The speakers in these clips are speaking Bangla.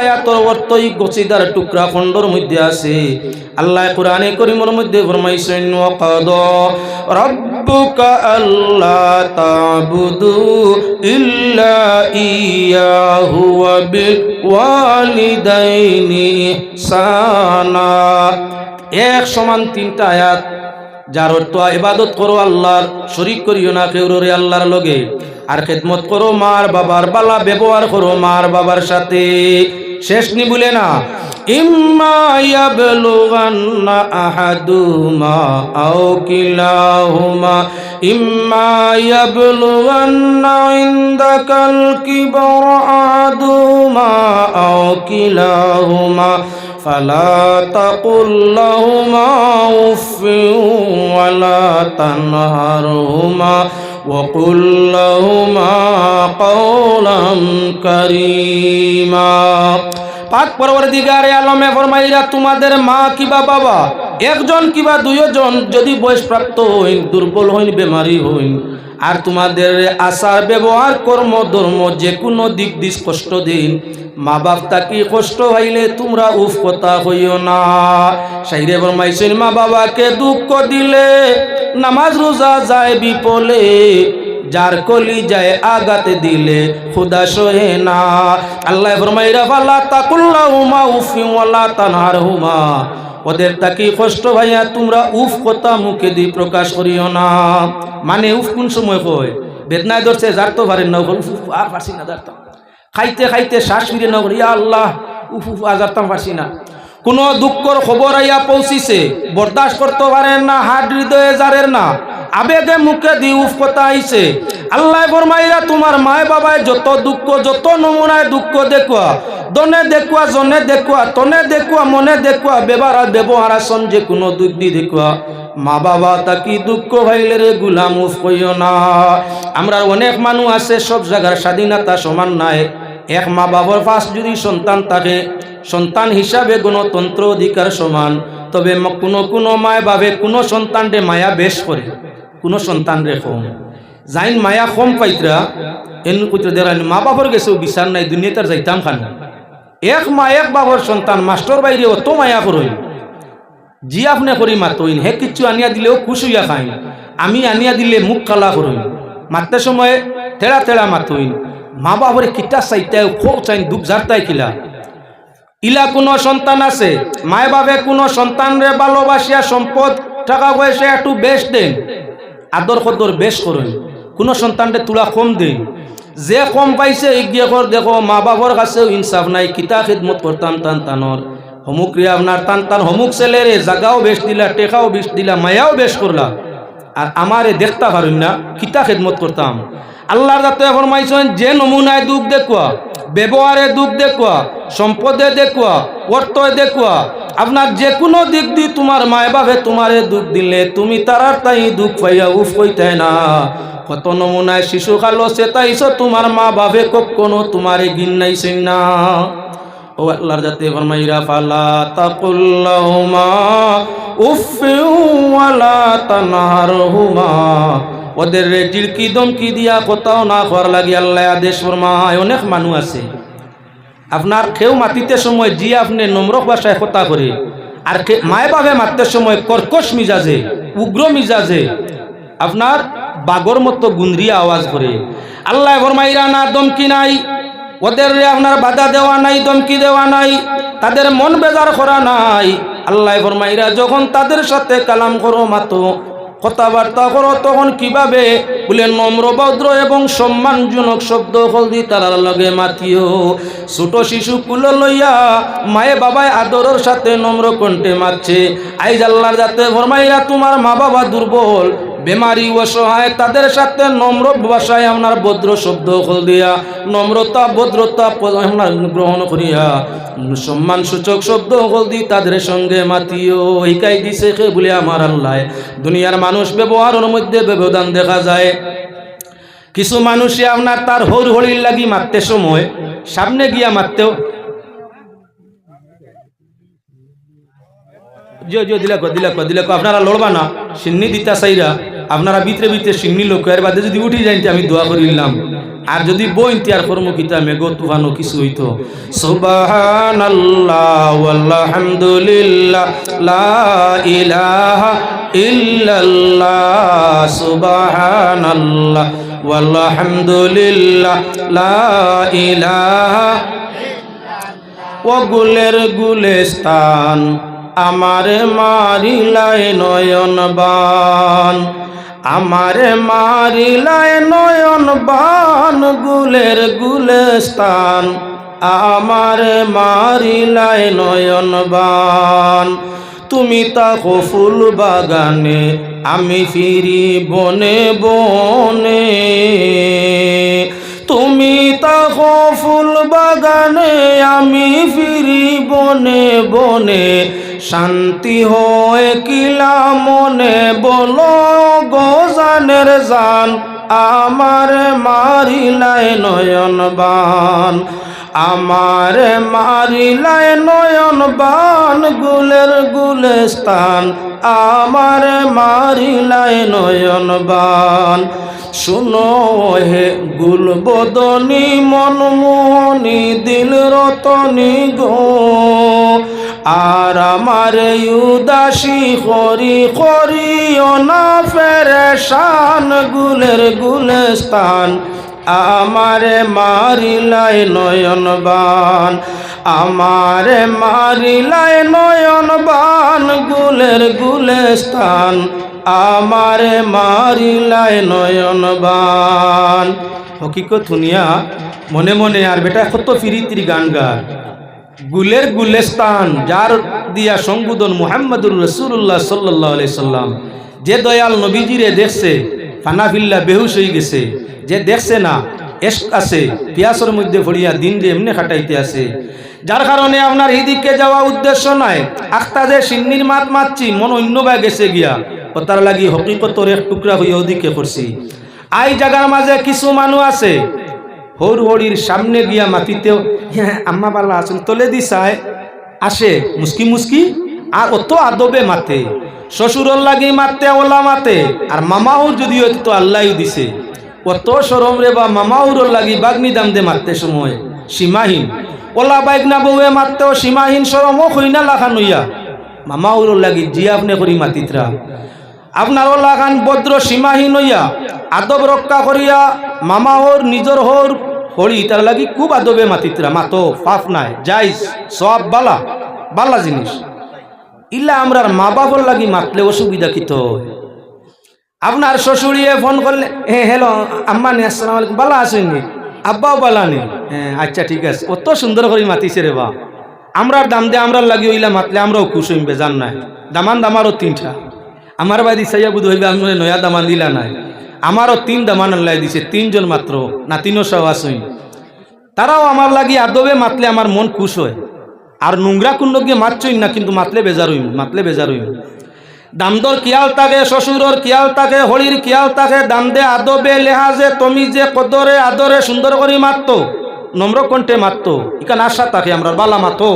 আয়াতর অর্থ এই গছিদার মধ্যে আছে। আল্লাহ কোরআনে মধ্যে তাবুদু ইল্লা এক সমান তিনটা আয়াত, যার অর্থ ইবাদত করো আল্লাহর, শরিক করিও না কেউ রে আল্লাহর লগে। আর খেদমত করো মার বাবার বালা, ব্যবহার করো মার বাবার সাথে। শেষ নি বলে না ইম্মা ইয়াবলুগান্না আহাদুমা আও কিলাহুমা ইম্মা ইয়াবলুগান্না ইনদাকাল কিবর আহাদুমা আও কিলাহুমা فلا تقل لهما اف ولا تنهرهما وقل لهما قولا كريما পাক পরবর্তীকারে আলমে ফরমাইরা তোমাদের মা কিবা বাবা একজন কিবা দুইজন যদি বয়সপ্রাপ্ত হইন দুর্বল হইন বেমারি হইন আর তোমাদের আচার ব্যবহার কর্ম ধর্ম যে কোনো দিক দিস কষ্ট দিন মা বাপ তাকি কষ্ট হইলে তোমরা উফ কথা হইও না সাইরে ফরমাইছেন মা বাবাকে দুঃখ দিলে নামাজ রোজা যায় বিপলে, যার কলি যায় আগাতে দিলে খুদা সহে না। আল্লাহ ফরমাইরা ফাল্লা তাকুল্লাহুমা উফি ওয়ালা তানহারহুমা। ওদের তাকে কষ্ট ভাইয়া, তোমরা উফ কথা মুখে দি প্রকাশ করিও না। মানে উফ কোন সময় কয় বেদনায় ধরছে, যার তো পারেন না, উফ আর পারছি না যারতাম খাইতে খাইতে শ্বাস ফিরে না, ইয়া আল্লাহ, উফ উফ আজারতাম পারছি না। কোনো দুঃখর খবর আইয়া পৌঁছিছে। বরদাস্ত করতে পারেন না হাট হৃদয়ে যারের না। আবেগে মুখে দি উফ কথা আইছে আল্লাহ ফরমাইরা তোমার মায় বাবায় যত দুঃখ, যত নমুনায় দুঃখ দেখুয়া দনে দেখুয়া জনে দেখুয়া তনে দেখুয়া মনে দেখুয়া ব্যবহার ব্যবহার আসন যে কোনো দুঃখ দি দেখুয়া মা বাবা তাকি দুঃখ ভাইলে রে গুলাম উফ কইও না। আমরা অনেক মানুষ আছে, সব জায়গার স্বাধীনতা সমান নাই। এক মা বাবার পাশ যদি সন্তান থাকে সন্তান হিসাবে গণতন্ত্র অধিকার সমান, তবে কোনো কোনো মায় বাবে কোনো সন্তানরে মায়া বেশ করে, কোনো সন্তানরে কম। যাইন মায়া কম পাইতরা, এন কইতে দেরানি মা বাবার গেছেও বিচার নাই দুনিয়াতার যাইতাম খান। এক মা, এক বাবার সন্তান মাস্টর বাইরে অত মায়া করইন জি আপনি করি মাতইন, হে কিচ্ছু আনিয়া দিলেও খুশ হইয়া খাইন। আমি আনিয়া দিলে মুখ কালা করইন মারতে সময় তেড়া তেড়া মাতইন। মা বাবারে কিতা চাইতায় খোক চাইন, দুঃখ জারতাই কিলা। ইলা কোনো সন্তান আছে? মায় বাবে কোনো সন্তানরে ভালোবাসিয়া সম্পদ, টাকা পয়সা একটু বেশ দেন, আদর কদর বেশ করুন। কোনো সন্তানরে তুলা কম দেন। যে কম পাইছে এগিয়ে কর, দেখো, মা বাবার কাছেও ইনসাফ নাই, কিতা খিদমত করতাম টান টানর হমুক রে আপনার টান টান হমুক ছেলেরে জাগাও বেশ দিলা, টেকাও বেশ দিলা, মায়াও বেশ করলা। আর আমারে দেখতা পারুন না, কিতা খেদমত করতাম। আল্লাহর যাতে ফরমাইছেন, যে নমুনায় দুঃখ দেখুয়া, ব্যবহারে দুঃখ দেখুয়া, সম্পদে দেখুয়া অর্থে দেখুয়া, আপনার যে কোনো দিক দিয়ে তোমার মায় বাবে তোমারে দুঃখ দিলে, তুমি তারার তাই দুঃখ পাইয়া উফ কইতে না। কত নমুনায় শিশু কালো চেতাইছ তোমার মা বাবে কখনো তোমারে গিন নাইছেন না। ও আল্লাহর যাতে ফরমাইরা, ফালা তাকুল্লাহুমা উফি ওয়ালা তানহারহুমা। ওদের রে টিলকি দমকি দিয়া কোথাও না করার লাগি আল্লাহ আদেশ ফরমায়, অনেক মানুষ আছে। আপনার কেউ মাতিতে সময় জি আপনি নম্র ভাষায় কথা করে, আর মায় বাবে মারতে সময় কর্কশ মিজাজে, উগ্র মিজাজে আপনার বাগর মতো গুন্দ্রিয়া আওয়াজ করে। আল্লাহ ফরমাইরা না দমকি নাই। ওদের আপনার বাধা দেওয়া নাই দমকি দেওয়া নাই। তাদের মন বেজার করা নাই। আল্লাহ ফরমাইরা যখন তাদের সাথে কালাম করো মাতো কথাবার্তা করো, তখন কীভাবে? বলে নম্র ভদ্র এবং সম্মানজনক শব্দ হলদি তারার লগে মাতিও। ছোট শিশু কুল লইয়া মায়ে বাবায় আদরের সাথে নম্র কণ্ঠে মারছে। আইজ আল্লাহর যাতে ফরমাইয়া, তোমার মা বাবা দুর্বল বেমারি অসহায় তাদের সাথে নম্র ভাষায় আপনার ভদ্র শব্দ হল দিয়া, নম্রতা, ভদ্রতা আপনার গ্রহণ করিয়া, সম্মান সূচক শব্দ হল দি তাদের সঙ্গে মাতিও। ইকাই দিছে খে বলে আমার আল্লাহ, দুনিয়ার মানুষ ব্যবহারের মধ্যে ব্যবধান দেখা যায়। কিছু মানুষে আপনার তার হর হরির লাগি মারতে সময়, সামনে গিয়া মারতেও। জিও জিও দিলে কো দিলে কো দিলে কো আপনারা লড়বা না, সিন্নি দিতা চাইরা আপনারা ভিতরে ভিতরে সিন্নি লোক, এর বাদে যদি উঠি যাইতে আমি দোয়া করিলাম আর যদি বইন তিয়ার কর্মকিতা মেঘ তুফানো কিছু হইতো। সুবাহান আলহামদুলিল্লাহ লা লা ইলাহা গুলের গুলেস্তান, আমারে মারিলায় নয়ন বান আমারে মারিলায় নয়ন বান, গুলের গুলেস্তান আমারে মারিলায় নয়ন বান। তুমি তাকো ফুল বাগানে, আমি ফিরি বনে বনে। তুমি তাকো ফুল বাগানে, আমি ফিরি বনে বনে। শান্তি হয় কিলা মনে বলো গোজানের জান, আমার মারিলায় নয়ন বান। আমার মারিলায় নয়ন বান, গুলের গুলেস্তান আমার মারিলায় নয়ন বান। শুনো হে গুল বদনি মনমোহনি, দিল রতনি গো। আর আমার উদাসী করি করি না ফেরেশান গুলের গুলেস্তান আমারে মারিলাই নয়ন বান আমারে মারিলাই নয়ন বান গুলের গুলেস্তান আমারে মারিলাই নয়ন বান হকিকত শুনিয়া মনে মনে আর বেটা কত ফিরিতির গান গান গুলের গুলেস্তান, যার দিয়া সম্বোধন মুহাম্মদুর রসুল্লাহ সাল্লাহ সাল্লাম। যে দয়াল নবীজিরে দেখছে, ফানাফিল্লা বেহুশ হয়ে গেছে। যে দেখছে না, এস আছে, পিয়াসের মধ্যে ভরিয়া দিন যে এমনি খাটাইতে আছে। যার কারণে আপনার এদিকে যাওয়া উদ্দেশ্য নাই। আখতা যে সিন্নির মাত মাতছি, মন অন্য বা গেছে গিয়া। ও তার লাগি হকিকতর এক টুকরা হইয়া ওদিকে করছি। আই জায়গার মাঝে কিছু মানুষ আছে হৌর হরির সামনে গিয়া মাতিতেও হ্যাঁ আম্মা বালা আছেন, তলে দি চায় আসে, মুস্কি মুস্কি, আর অত আদবে মাতে, শ্বশুরর লাগি মারতে, ওলা মাতে, আর মামাউর যদি হইতো তো আল্লাহ দিছে, অত সরম রে বা মামাউর লাগি বাগনি দাম দে মারতে সময়, সীমাহীন, ওলা বাইক না বউয়ে মারতেও সীমাহীন সরম ও হইনা লাখান হইয়া মামাউর লাগি জি আপনি করি মাতিত্রা আপনার ওলা খান বদ্র সীমাহীন হইয়া, আদব রক্ষা করিয়া, মামা ওর, নিজর হোর হরি তার লাগি খুব আদবে মাতিত্রা মাতো পাপ নাই যাইস সব বালা বালা জিনিস। ইলা আমরার মা বাবার লাগি মাতলে অসুবিধা কিত আপনার শ্বশুরিয়ে ফোন করলে হ্যাঁ হ্যালো, আম্মা নে, আসসালাম আলাইকুম, বালা আসেননি আব্বাও বালা নে। হ্যাঁ আচ্ছা ঠিক আছে। অত সুন্দর করে মাতিছে রে বা আমরার দাম দিয়ে আমরার লাগি ওইলা মাতলে আমরাও খুশ হইম বেজান নাই। দামান দামারও তিনটা। আমার বাড়ি সাইয়া বুধ হইবে আমি নয়া দামান দিলা নাই। আমারও তিন দামান আল্লাহ দিছে, তিনজন মাত্র না তিনও সব আসই তারাও আমার লাগি আদবে মাতলে আমার মন খুশ হয়। আর নোংরা কুণ্ড গিয়ে মাতছই না, কিন্তু মাতলে বেজার হইম, মাতলে বেজার হইম। দামদর কিয়াল তাকে, শ্বশুরর কিয়াল তাকে হরির কিয়াল তাকে দাম দে আদবে লেহাজে তুমি যে, কদরে আদরে সুন্দর করে মারত নম্র কণ্ঠে মারত ইকান আশা তাকে আমরা বালা মাতো।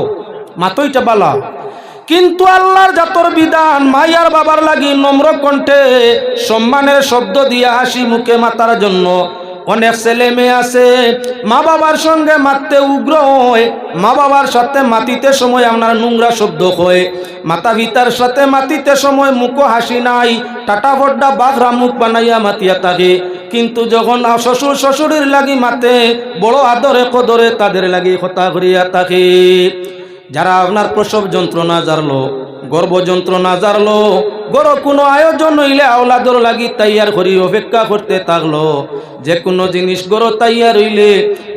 মাতইটা বালা। কিন্তু আল্লাহর জাতর বিধান মাইয়ার বাবার লাগি নম্র কণ্ঠে সম্মানের শব্দ দিয়া হাসি মুখে মাতার জন্য। অনেক ছেলে মেয়ে আছে, মা বাবার সঙ্গে মারতে উগ্র হয়। মা বাবার সাথে মাতিতে সময় আপনার নোংরা শব্দ হয়। মাতা পিতার সাথে মাতিতে সময় মুখ হাসি নাই। টাটা বড্ডা বাঘরা মুখ বানাইয়া মাতিয়া থাকে কিন্তু যখন শ্বশুর শ্বশুরের লাগি মাতে, বড় আদরে কদরে তাদের লাগি কথা করিয়া থাকে যারা আপনার প্রসব যন্ত্রণা জারলো, গর্ভ যন্ত্রণা জারলো গড় কোনো আয়োজন হইলে আওলাদর লাগি তাইয়ার করি অপেক্ষা করতে থাকল। যে কোনো জিনিস গড় তাইয়ার হইলে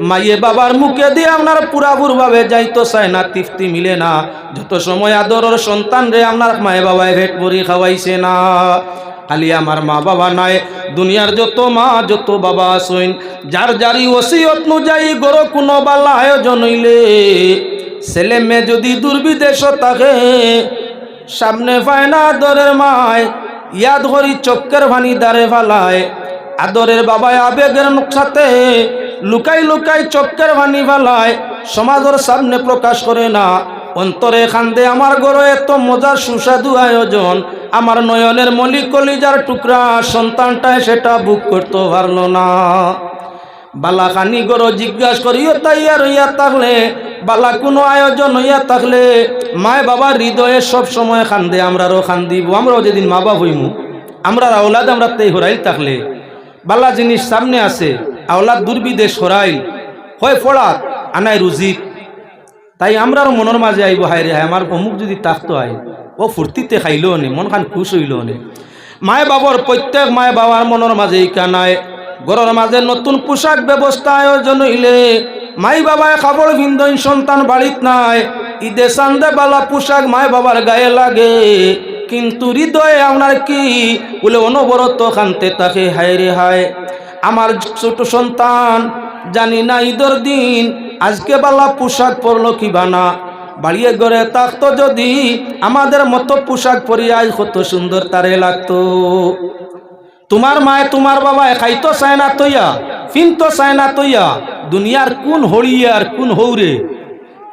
মাইয়ে বাবার মুখে দিয়ে আপনার পুরাপুর ভাবে যাইতো চায় না, তৃপ্তি মিলে না। যত সময় আদরের সন্তান রে আপনার মায়ে বাবায় ভেট ভরি খাওয়াইছে না। খালি আমার মা বাবা নাই, দুনিয়ার যত মা, যত বাবা আসইন যার যারি ওসিয়ত অনুযায়ী গড় কোনো বালা আয়োজন হইলে ছেলে মেয়ে যদি দুর্বিদেশ থাকে, সামনে পায় না আদরের মায়, ইয়াদ করি চক্কের ভানি দারে ফালায়। আদরের বাবায় আবেগের সাথে লুকাই লুকাই চক্কের ভানি ফালায়। সমাজের সামনে প্রকাশ করে না, অন্তরে খান্দে আমার গড়ে এত মজার সুস্বাদু আয়োজন। আমার নয়নের মলিক কলিজার টুকরা, সন্তানটায় সেটা বুক করতে পারল না। বালা খানি গরো জিজ্ঞাসা করিও তাইয়ার হইয়া থাকলে, বালা কোনো আয়োজন হইয়া থাকলে, মায় বাবার হৃদয়ে সব সময় খান্দে, আমরারও খান্দিব, আমরাও যেদিন মা বাপ হইমু আমরা আওলাদ আমরা তেই হরাইল থাকলে। বালা জিনিস সামনে আছে, আওলাদ দুর্বিদেশ হরাইল, হয় ফড়াত আনাই রুজিক তাই আমরার মনের মাঝে আইব হায় রে হায়, আমার অমুক যদি তাকতো আই ও ফুর্তিতে খাইল নে মন খান খুশ হইল নে। মায় বাবার প্রত্যেক মায় বাবার মনের মাঝে কানায় ঘরের মাঝে নতুন পোশাক ব্যবস্থা আয়োজন হইলে মাই বাবায় খাবর ভিন্দন সন্তান বাড়িত নাই। ঈদে সান্দে বালা পোশাক মাই বাবার গায়ে লাগে। কিন্তু হৃদয়ে আপনার কি? বলে অনবরত খানতে তাকে হায় রে হায়। আমার ছোট সন্তান, জানি না ঈদের দিন, আজকে বালা পোশাক পরলো কি বানা বাড়িয়ে গড়ে থাকতো যদি, আমাদের মতো পোশাক পরিয়ে আজ কত সুন্দর তারে লাগতো। তোমার মায় তোমার বাবা খাইতো চায় না তৈয়া ফিনতো চায় না তৈয়া। দুনিয়ার কোন হড়িয়ে আর কোন হৌরে?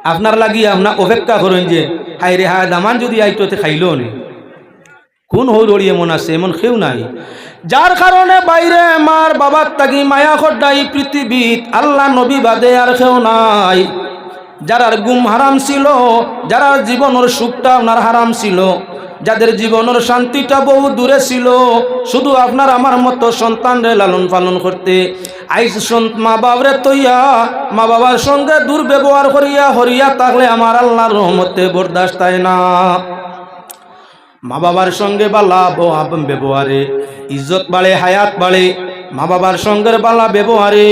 আপনার লাগি আপনার অপেক্ষা করেন যে হাই রে হায়, দামান যদি আইটোতে খাইল নে। কোন হৌর এমন আছে, এমন কেউ নাই। যার কারণে বাইরে মার বাবার তাগি মায়া খড্ডাই পৃথিবীত আল্লাহ নবী বাদে আর কেউ নাই। যারার গুম হারাম ছিল, যারার জীবনের সুখটা আপনার হারাম ছিল। যাদের জীবনের শান্তিটা বহু দূরে ছিল, শুধু আপনার আমার মতো সন্তানরে লালন পালন করতে। আইস মা বাবরে তৈয়া, মা বাবার সঙ্গে দুর্ব্যবহার করিয়া হরিয়া থাকলে আমার আল্লাহর রহমতে বরদাস্ত না। মা বাবার সঙ্গে বালা ব্যবহারে, ইজ্জত বাড়ে, হায়াত বাড়ে। মা বাবার সঙ্গের বালা ব্যবহারে,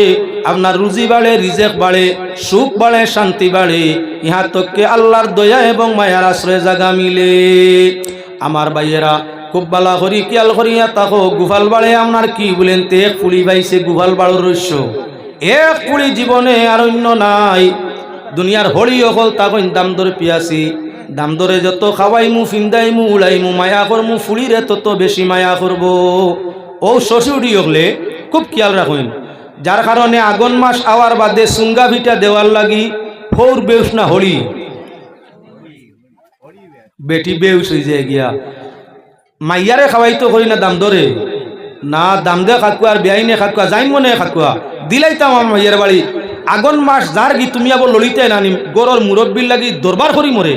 আপনার রুজি বাড়ে, রিজেক বাড়ে, সুখ বাড়ে, শান্তি বাড়ে। ইহা তোকে আল্লাহর দয়া এবং মায়ার আশ্রয় জাগা মিলে। আমার ভাইয়েরা, খুব বালা করি কিয়াল করিয়া তাকো গুফাল বাড়ে আপনার কি বলেন তে? পুলি বাইছে গুফাল বাড়োর রস্য এক পুলি জীবনে আর অন্য নাই। দুনিয়ার হরি অকল তাকইন দাম ধরে পিয়াছি দাম ধরে যত খাওয়াইমু, ফিন্দাইমু, উড়াইমু, মায়া করমু, ফুলিরে তত বেশি মায়া করব। ও শ্বশুরি হলে খুব খেয়াল রাখুন, যার কারণে আগন মাস আওয়ার বাদে সুঙ্গা ভিটা দেওয়ার লাগি ফৌর বেউস না হরি বেটি বেউস হয়ে যায় গিয়া। মাইয়ারে খাওয়াইতো করি না দাম ধরে। না দাম দে খাকুয়া আর বেআইনে খাকুয়া যাই মনে খাকুয়া দিলাইতাম আমার মাইয়ার বাড়ি। আগন মাস যার গি তুমি আবার ললিতে নানিম গরর মুরব্বির লাগি দরবার করি মরে।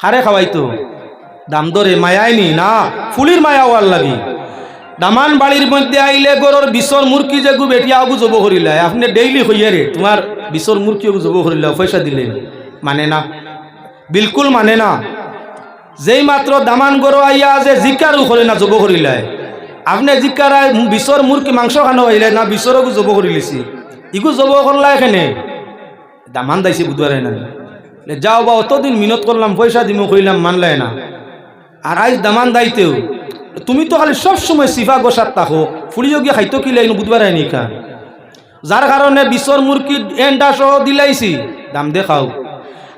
খারে খাওয়াইতো। দাম ধরে মায়াইনি না ফুলির মায়া হওয়ার লাগি। দামান বাড়ির মধ্যে আইলে গরর বিশর মুরকি যে গু বেটিয়া আগু জব করিলা। আপনি ডেইলি হইয়া রে, তোমার বিশর মুরকি জব করিলা, পয়সা দিলে। মানে না, বিলকুল মানে না। যেই মাত্র দামান গরু আইয়া যে জিকারও করে না জব করিলাই আপনি জিকারাই বিশর মুরকি মাংস খানো হইলে না বিশরকু জব করি লিছি। ইগু জব করলা এখানে দামান দাইছে বুধবারে না। যাও বা অতদিন মিনত করলাম পয়সা দিমু কইলাম মানলাই না। আর আজ দামান দাইতেও। তুমি তো খালি সব সময় সিফা গোসাত থাকো ফুলিও গিয়ে খাইতো কি লাইন বুধবার আইনি কা যার কারণে বিশ্বর মুরকি এন্ডা সহ দিলাইছি, দাম দেখাও।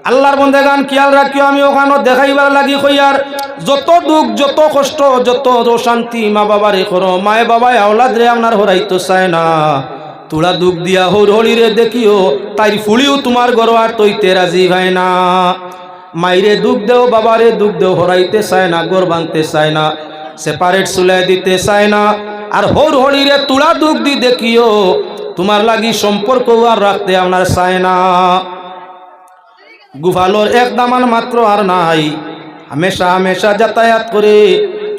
আল্লাহর বন্ধে গান খেয়াল রাখিও, আমি ওখানে দেখাইবার লাগি কইয়ার যত দুঃখ, যত কষ্ট, যত অশান্তি মা বাবারে করো, মায়ে বাবায় আওলাদ রে আপনার হরাইতো চায় না। তোরা দুঃখ দিয়া হর হলিরে দেখিও তাই ফুলিও তোমার গরো আর তৈতে রাজি হয় না। মাইরে দুঃখ দেও, বাবারে দুঃখ দেও, হরাইতে চায় না গর ভাঙতে চায় না, সেপারেট চুলাই দিতে চায় না। আর হর হলিরে তুলা দুঃখ দি দেখিও, তোমার লাগি সম্পর্ক আর রাখতে আপনার চায় না। গুফালোর এক দামান মাত্র আর নাই। হামেশা হামেশা যাতায়াত করে।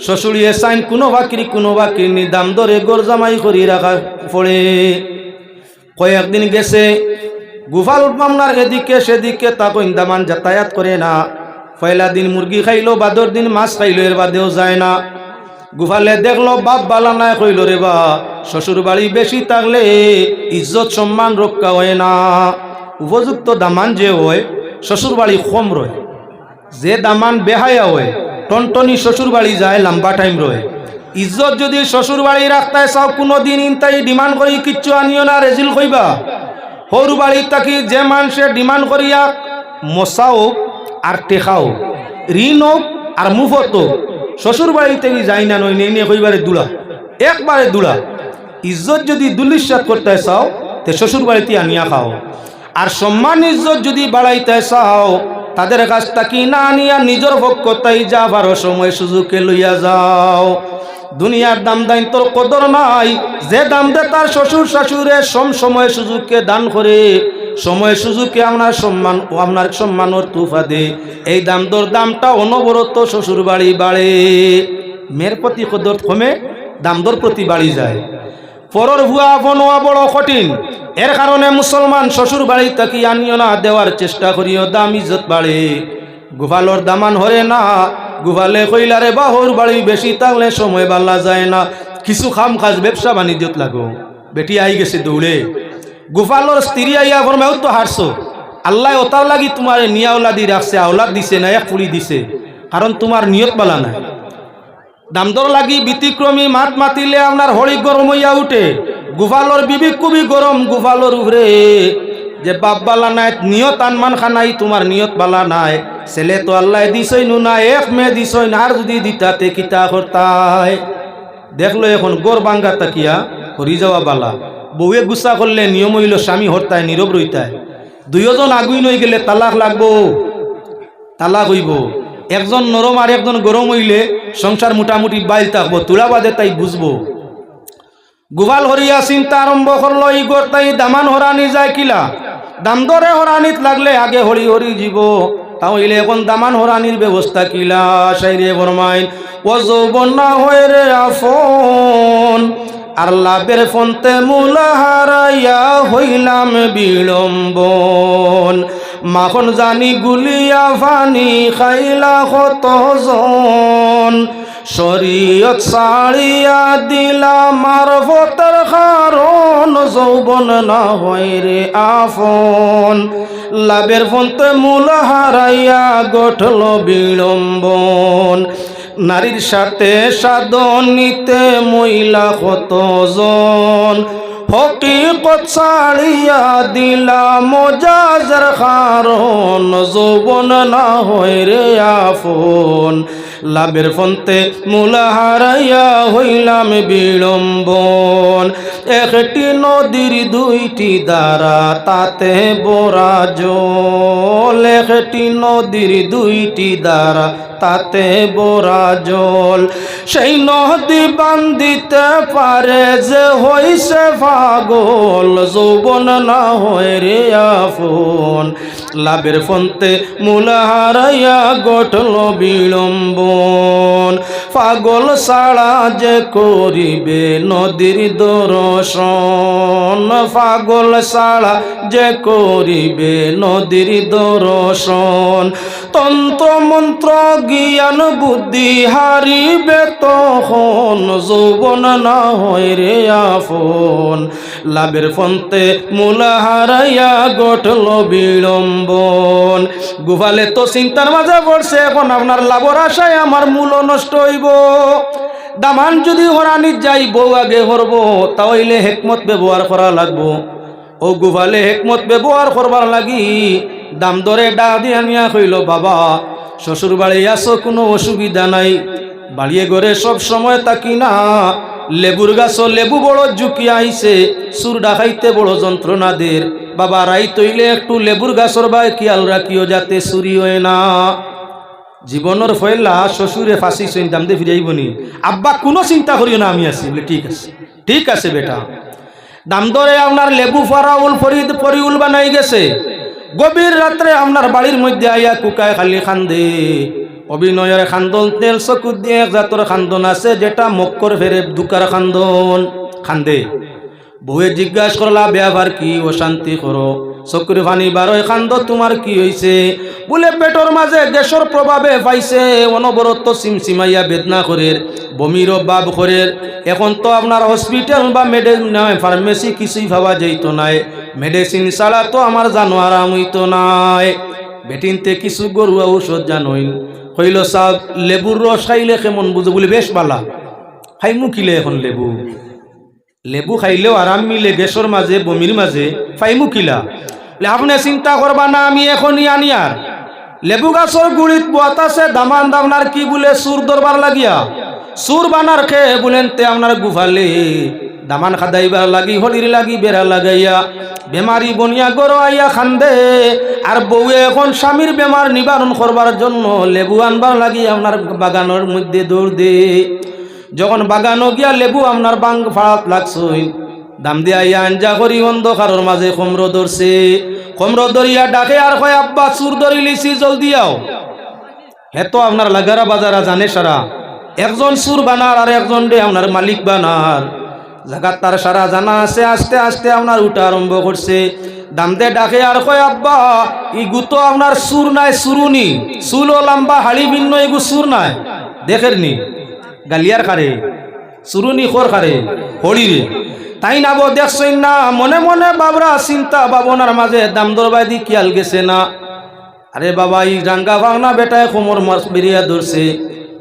শ্বশুরিয়ে চাইন কোনো বাকির কোনো বাকির দাম ধরে গোর জামাই করি রাখা পড়ে। কয়েকদিন গেছে, গুফাল আপনার এদিকে সেদিকে তাকইন দামান যাতায়াত করে না। পয়লা দিন মুরগি খাইলো, বাদর দিন মাছ খাইলো, এর বাদেও যায় না। গুফালে দেখল, বাপ বালা নাই কইল রে বা, শ্বশুর বাড়ি বেশি থাকলে ইজ্জত সম্মান রক্ষা হয় না। উপযুক্ত দামান যে হয় শ্বশুর বাড়ি কম রয়। যে দামান বেহায়া হয়, টনটনি শ্বশুর বাড়ি যায়, লম্বা টাইম রয়। ইজ্জত যদি শ্বশুর বাড়ি রাখতে চাও কোনো দিন ইনতাই ডিমান্ড করি, কিচ্ছু আনিও না, রেজিল কইবা। সরু বাড়ি থাকি যে মানুষে ডিমান্ড করিয়া মশাও আর টেখাও ঋণ হোক আর মুফত হোক শ্বশুর বাড়িতে যাই না নই নিয়ে কইবারে দুলা। একবারে দুলা। ইজ্জত যদি দুলিশ্বাত করতে চাও, তে শ্বশুর বাড়িতে আনিয়া খাও। আর সম্মান ইজ্জত যদি বাড়াইতে চাও, তাদের কাছ থাকি না আনিয়া নিজের পক্ষ তাই যাবার সময় সুযোগে লইয়া যাও। দুনিয়ার দাম দাইন তোর কদর নাই, যে দাম দে তার শ্বশুর শাশুড়ে সম সময় সুযোগকে দান করে, সময় সুযোগকে আপনার সম্মান ও আপনার সম্মানের তুফা দে। এই দাম দর দামটা অনবরত শ্বশুর বাড়ি। বাড়ে মেয়ের প্রতি কদর কমে দাম দর প্রতি বাড়ি যায়। পরর ভুয়া বনোয়া বড় কঠিন। এর কারণে মুসলমান শ্বশুর বাড়ি তাকি আনিও না, দেওয়ার চেষ্টা করিও দাম ইজ্জত বাড়ে। গোপালর দামান হরে না, গোপালে কইলারে বাহুর বাড়ি বেশি তাহলে সময় বাল্লা যায় না। কিছু খাম কাজ ব্যবসা বাণিজ্যত লাগো। বেটি আই গেছে দৌড়ে গোপালর স্ত্রী আইয়া ফরমাও তো হারছো। আল্লাহ ওতার লাগি তোমার নিয়া দি রাখছে, আওলাদ দিছে না, এক পুরি দিছে। কারণ তোমার নিয়ত বালা নাই। দামদর লাগি ব্যতিক্রমী মাত মাতিলে আপনার হরি গরম হইয়া উঠে। গুফালর বিবি খুবই গরম, গুফালর উপরে যে বাপ বালা নাই নিয়ত আনমান খানাই তোমার নিয়ত বালা নাই। ছেলে তো আল্লাহ দিছই নু না এক মেয়ে দিছই না, আর যদি দিতাতে কিতা করতাই। দেখল এখন গোর বাঙ্গা তাকিয়া, হরি যাওয়া বালা। বউয়ে গুসা করলে নিয়ম হইল স্বামী হরতায়, নীরব রইতায়। দুইজন আগুই নই গেলে তালাক লাগবো। তালাক হইব। একজন নরম আর একজন গরম হইলে সংসার মোটামুটি বাইল থাকব, তুলা বাদে তাই বুঝব। গোপাল হরিয়া চিন্তা আরম্ভ করল ই তাই দামান হরানি যায় কিলা। দাম দরে হরানিত লাগলে আগে হরি হরি জীব। তাহলে এখন দামান হরানির ব্যবস্থা কিলা, সাইরে বরমাইন ও যৌবন হয়ে রে আফন আর লাভের ফন্তে মূল হারাইয়া হইলাম বিড়ম্বন মাখন জানি গুলিয়া ফানি, খাইলা কত জন। শরীয়ত সাড়িয়া দিলা মারফতের কারণ, যৌবন না হয় রে আফন লাভের ফন্তে মূল হারাইয়া গঠল বিড়ম্বন। নারীর সাথে সাধন নিতে মহিলা কতজন হকিকত ছাড়িয়া দিলা মজাজের কারণ যৌবন না হয় রে আফোন লাভের ফন্তে মূলা হারাইয়া হইলাম বিড়ম্বন। একটি নদীর দুইটি দ্বারা তাতে বরা জল। একটি নদীর দুইটি দ্বারা তাতে বরা জল। সেই নদী বান্দিতে পারে যে হইছে পাগল, যৌবন না হয় রে আফন লাভের ফন্তে মূলা হারাইয়া গঠল বিড়ম্বন। পাগল সাড়া যে করিবে নদীর দর্শন পাগল সাড়া যে করিবে নদীর দর্শন তন্ত্র, মন্ত্র, জ্ঞান, বুদ্ধি হারিবে তখন, যৌবন না হয় রে আফন লাভের ফন্তে মূলা হারাইয়া গঠল বিড়ম্বন। গুফালে তো চিন্তার মাঝে পড়ছে, এখন আপনার লাভর আশায় আমার মূল নষ্ট হইব। দামান যদি হরানিত যাই বউ আগে হরব তাহলে হেকমত ব্যবহার করা লাগবো। ও গুফালে হেকমত ব্যবহার করবার লাগি, দাম দরে ডা দিয়া নিয়া কইল, বাবা শ্বশুর বাড়ি আসো কোনো অসুবিধা নাই। বাড়িয়ে ঘরে সব সময় তাকি না। লেবুর গাছ, লেবু বড় ঝুঁকি আইছে, সুর ডাকাইতে বড় যন্ত্রণাদের। বাবা রাই তৈলে একটু লেবুর গাছর বাই খেয়াল রাখিও যাতে চুরি হয় না। জীবনের ফয়লা শ্বশুরে ফাঁসি চিন্তাম দিয়ে ফিরে আইবনি। আব্বা কোনো চিন্তা করিও না, আমি আছি। বলে, ঠিক আছে ঠিক আছে বেটা। দাম দরে আপনার লেবু ফারাউল ফরিদ পরিউল বানাই গেছে। গভীর রাত্রে আপনার বাড়ির মধ্যে আইয়া কুকায় খালি খান্দে। অভিনয়ের খান্দন, তেল চকু দিয়ে এক জাতর খান্দন আছে, যেটা মক্কর ফেরে দুকার খান্দন। খান্দে। বউয়ে জিজ্ঞাসা করলা, ব্যবহার কি? অশান্তি করো। চকুর কি পাইছে বা ফার্মেসি কিছুই ভাবা যাইতো নাই। মেডিসিন ছাড়া তো আমার জানো আরাম হইতো নাই। বেটিনতে কিছু গরুয়া ঔষধ জানই হইল সাহ লেবুর রস খাইলে কেমন বুঝো? বলে, বেশ বালা খাই মুখিলে এখন লেবু? লেবু খাইলেও আরাম মিলে, গ্যাসর মাঝে, বমির মাঝে, ফাইমু কিলা? বলে আপনি চিন্তা করবা না, আমি এখনই আনি আর। লেবু গাছর গুড়িত আছে, দামান দামনার কি বলে সুর দরবার লাগিয়া? সুর বানার খেয়ে বলেন তে আপনার গুফালে। দামান খাদাইবার লাগি হলির লাগি বেড়া লাগাইয়া। বেমারি বনিয়া গরো আইয়া খান্দে। আর বউয়ে এখন স্বামীর বেমার নিবারণ করবার জন্য লেবু আনবার লাগি আপনার বাগানের মধ্যে দৌড় দে। যখন বাগানো গিয়া লেবু আপনার বাং ফাড়াত লাগছই। দাম দিয়া ইয়া আঞ্জা করি অন্ধকারের মাঝে কমর ধরছে। কমর ধরিয়া ডাকে আর কয়, আব্বা, চুর ধরি লিছি, জলদি আও। হেতো আপনার লাগারা বাজারা জানে সারা। একজন সুর বানার আর একজন ডে আপনার মালিক বানার। জাগাত তার সারা জানা আছে, আস্তে আস্তে আপনার উঠা আরম্ভ করছে। দামদে ডাকে আর কয়, আব্বা, ইগু তো আপনার সুর নাই সুরুনি ও লম্বা, হাড়ি ভিন্ন এগু সুর নাই। দেখের নি, গালিয়ার খারে সুরুনি খোর খারে হড়িরে। তাই না বো দেখছই না? মনে মনে বাবরা চিন্তা ভাবনার মাঝে দাম দরবাদি কিয়াল গেছে না। আরে বাবা, এই রাঙ্গা ভাঙনা বেটায় কোমর মাস বেরিয়া ধরছে।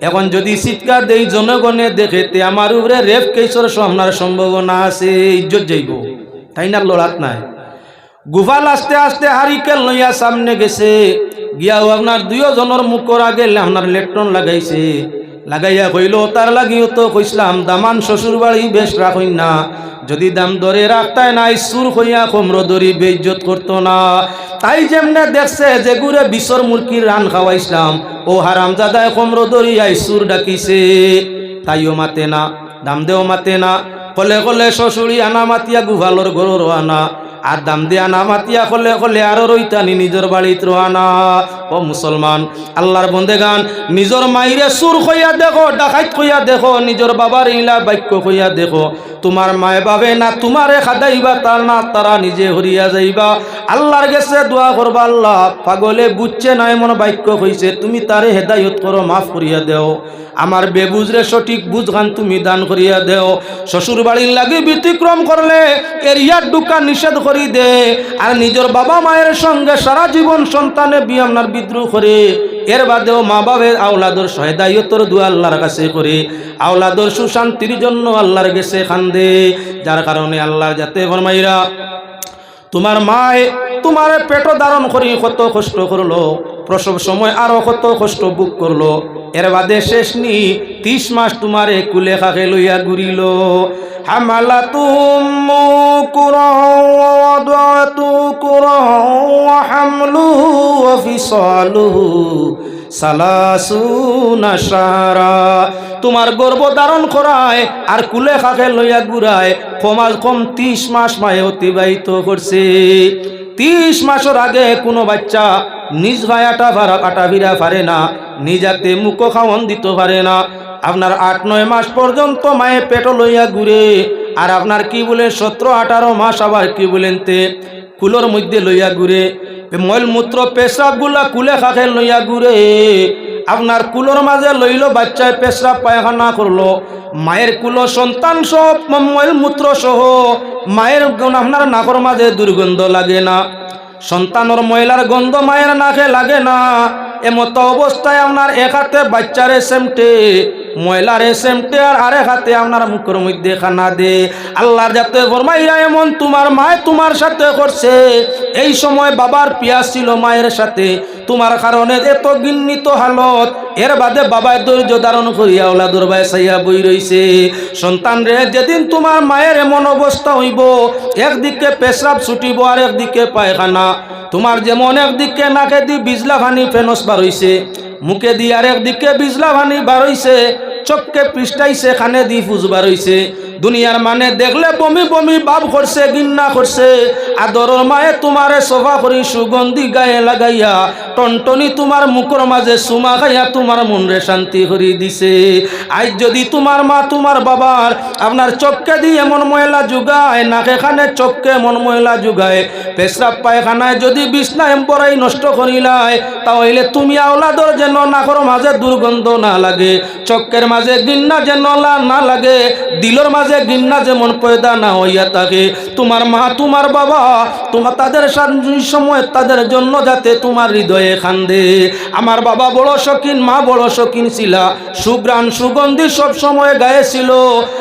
এখন যদি চিৎকার দেই জনগণে দেখে তে আমার উপরে রেপ কেসর সামনার সম্ভাবনা আছে, ইজ্জত যাইব। তাই না লড়াত নাই? গুফাল আস্তে আস্তে হারিকেল লইয়া সামনে গেছে। গিয়াও আপনার দুইও জনের মুখর আগে আপনার লেটন লাগাইছে। লাগাইয়া কইল, তার লাগিও তো কইসলাম, দামান শ্বশুর বাড়ি বেশ রাখই না। যদি দাম ধরে রাখতায় নাই, সুর হইয়া কমর ধরি বেইজ্জত করতো না। তাই যেমনে দেখছে যে গুড়ে বিশ্বর মুরগির রান খাওয়াইছিলাম ও হারাম জাদায় কমর ধরি আই সুর ডাকিছে। তাইও মাতে না, দাম দেও মাতে না। কলে কলে শ্বশুরি আনা, মাতিয়া গুভালর গরুর আনা। আর দাম দিয়া না মাতিয়া কলে কলে আরও রইতানি নিজের বাড়িত রোয়ানা। ও মুসলমান, আল্লাহর বন্দেগান, নিজের মাইরে সুর হইয়া দেখো ডাকাইত হইয়া দেখো, নিজের বাবার ইলা বাক্য হইয়া দেখো। তোমার মায়ে বাবে না, তোমারে খাদাইবা, তার না, তারা নিজে হরিয়া যাইবা। আল্লাহর গেছে দোয়া করবা, আল্লাহ, পাগলে বুঝছে না, এমন বাক্য হইছে তুমি তারে হেদায়ত করো, মাফ করিয়া দেও। আমার বেবুজরে সঠিক বুঝগান তুমি দান করিয়া দেও। শ্বশুর বাড়ির লাগে ব্যতিক্রম করলে, এরিয়ার ডুকা নিষেধ করি দে। আর নিজের বাবা মায়ের সঙ্গে সারা জীবন সন্তানে বিয়ামনার বিদ্রোহ করে। এর বাদেও মা বাবের আওলাদর সহেদায়তর দু আল্লাহর কাছে করে। আওলাদর সুশান্তির জন্য আল্লাহর গেছে খান্দে যার কারণে আল্লাহর যাতে ফরমাইরা, তোমার মায় তোমার পেট ধারণ করি কত কষ্ট করল, প্রসব সময় আরও কত কষ্ট বুক করল। এর বাদে শেষ নি, ত্রিশ মাস তোমারে কুলে খাকে লইয়া ঘুরিল। হামালা তুম সালাসুনা সারা তোমার গর্ব ধারণ করায় আর কুলে খাকে লইয়া ঘুরায় কমাল কম ত্রিশ মাস মায়ে অতিবাহিত করছে। ত্রিশ মাসের আগে কোনো বাচ্চা নিজ ভায়াটা ভাড়া কাটা ভিড়া পারে না, নিজাতে মুখ খাওয়ন দিতে পারে না। আপনার আট, নয় মাস পর্যন্ত মায়ে পেট লইয়া ঘুরে। আর আপনার কি বলে সতেরো, আঠারো মাস আবার কি বলেন তে, কুলোর মধ্যে লইয়া ঘুরে। ময়ল মূত্র পেশাবগুলা কুলে খাখে লইয়া ঘুরে। আপনার কুলোর মাঝে লইল বাচ্চায় পেশাব পায়খানা করল। মায়ের কুলো সন্তান সব মলমূত্র সহ। মায়ের আপনার নাকর মাঝে দুর্গন্ধ লাগে না। সন্তানর ময়লার গন্ধ মায়ের নাকে লাগে না। এমত অবস্থায় আপনার এক হাতে বাচ্চারে সেমটে ময়লার সেমটে আর আরেক হাতে আপনার মুখের মধ্যে খানা দে। আল্লাহর যাতে ফরমাইরা এমন তোমার মায় তোমার সাথে করছে। এই সময় বাবার পিয়াস ছিল মায়ের সাথে। তোমার কারণে এত গিন্নিত হালত। এর বাদে বাবায় ধৈর্য ধারণ করিয়া ওলা দুর্বায় সাইয়া বই রইছে। সন্তান রে যেদিন তোমার মায়ের এমন অবস্থা হইব, একদিকে পেশাব ছুটিব আর একদিকে পায়খানা। তোমার যেমন একদিকে নাকে দি বিজলা ভানি ফেনস বার হইছে মুখে দি আর একদিকে বিজলা ভানি বার হইছে চোখকে পৃষ্ঠাইছে খানে দি ফুজ বার হইছে। দুনিয়ার মানে দেখলে বমি বমি বাপ করছে গিন্না করছে। আদরের মায়ে তোমারে সভা করি, সুগন্ধি গায়ে লাগাইয়া, টনটনি তোমার মুখর মাঝে সুমা খাইয়া তোমার মনরে শান্তি করি দিছে। আজ যদি তোমার মা তোমার বাবার আপনার চক্কে দিয়ে এমন ময়লা যুগায় নাকে খানে চক্কে এমন ময়লা যুগায়, পেশরাব পায়খানায় যদি বিছনা এম্পরাই নষ্ট করিলাই তাহলে তুমি আওলাদর যেন নাকর মাঝে দুর্গন্ধ না লাগে। চক্কের মাঝে গিন্না যেন লা- না লাগে, দিলর মাঝে গিন্না যেমন পয়দা না হইয়া থাকে। তোমার মা, তোমার বাবা, তোমার তাদের সময় তাদের জন্য যাতে তোমার হৃদয়ে খান্দে। আমার বাবা বড় শকিন মা বড় শকিন ছিল। সুগ্রাণ সুগন্ধি সব সময় গায়ে ছিল।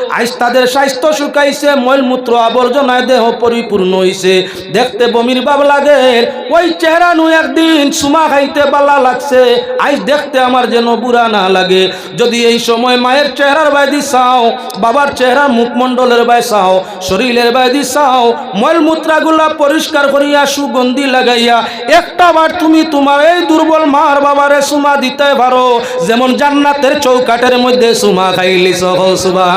আজ তাদের স্বাস্থ্য শুকাইছে, মলমূত্র আবর্জনায় দেহ পরিপূর্ণ হইছে। দেখতে বমির বাব লাগে, ওই চেহারা নু একদিন সুমা খাইতে বালা লাগছে। আজ দেখতে আমার যেন বুড়া না লাগে। যদি এই সময় মায়ের চেহারার বাইদি চাও, বাবার চেহারা মুখমণ্ডলের বাই সাও শরীরের বাইদি চাও মলমূত্রাগুলা পরিষ্কার করিয়া, সুগন্ধি লাগাইয়া, একটা বার তুমি তোমার এই দুর্বল মার বাবারে সুমা দিতে পারো, যেমন জান্নাতের চৌকাটের মধ্যে সুমা খাইলি সহ সুবাহ